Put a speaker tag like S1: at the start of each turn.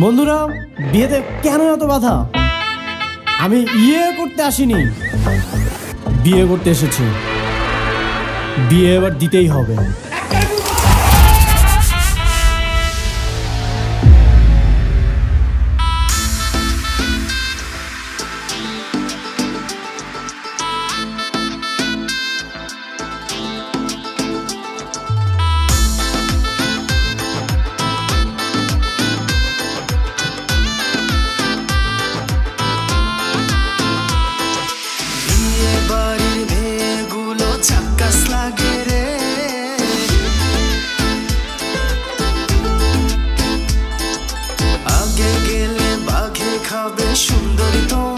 S1: বন্ধুরা, বিয়েতে কেন এত বাধা? আমি ইয়ে করতে আসিনি। বিয়ে করতে এসেছি। বিয়ে এবার দিতেই হবে।
S2: খাবে সুন্দর তোমার